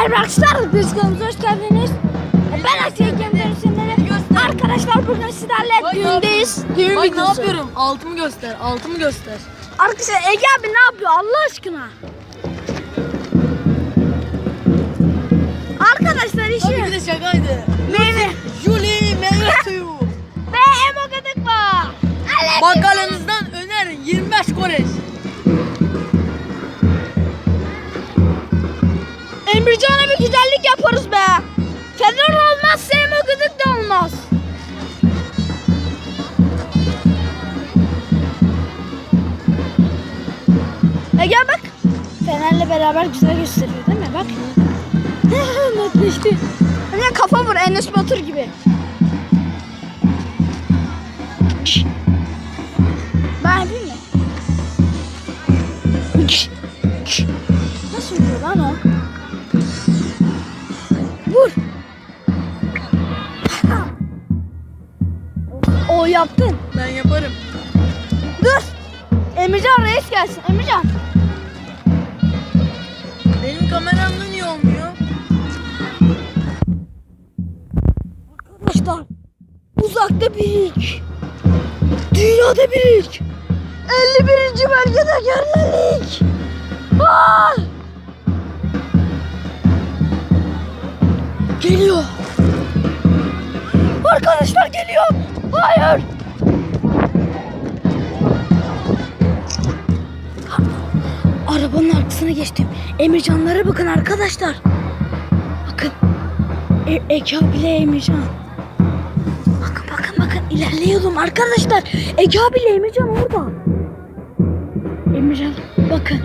Merhaba arkadaşlar, biz kanalımıza hoş geldiniz. Ben Aksiye Gemleri Senleri. Arkadaşlar bugün sizlerle düğündeyiz. Düğün Bak ne yapıyorum? Altımı göster. Altımı göster. Arkadaşlar Ege abi ne yapıyor Allah aşkına? Emircan'a bir güzellik yaparız be. Fener olmazsa emo gıdık da olmaz. Ege bak. Fenerle beraber güzel gösteriyor değil mi? Bak. Netleşti. Hani kafa vur Enes Batur gibi. Ben yapayım mı? Nasıl vuruyor lan o? Vur. O yaptın. Ben yaparım. Dur. Emircan reis gelsin. Emircan. Benim kameramda niye olmuyor? Arkadaşlar. Uzakta bir ilk. Dünyada bir ilk. 51. bölgede görülen Geliyor. Arkadaşlar geliyor. Hayır. Arabanın arkasına geçtim. Emircanlara bakın arkadaşlar. Bakın. E Eke abiyle Emircan. Bakın bakın bakın ilerleyelim arkadaşlar. Ege abiyle Emircan orada. Emircan bakın.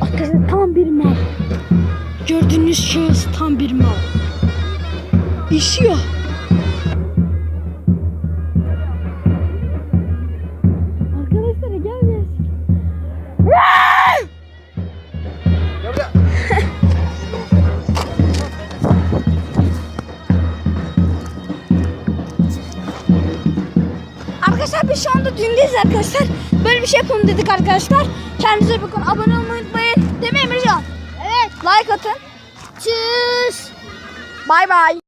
Arkadaşlar tam bir mal. Gördüğünüz şahıs tam bir mal. İşiyor. Arkadaşlar abi. Arkadaşlar biz şu anda düğündeyiz arkadaşlar. Böyle bir şey yapalım dedik arkadaşlar. Kendinize bakın. Abone olmayı unutmayın. Like atın. Tschüss. Bay bay.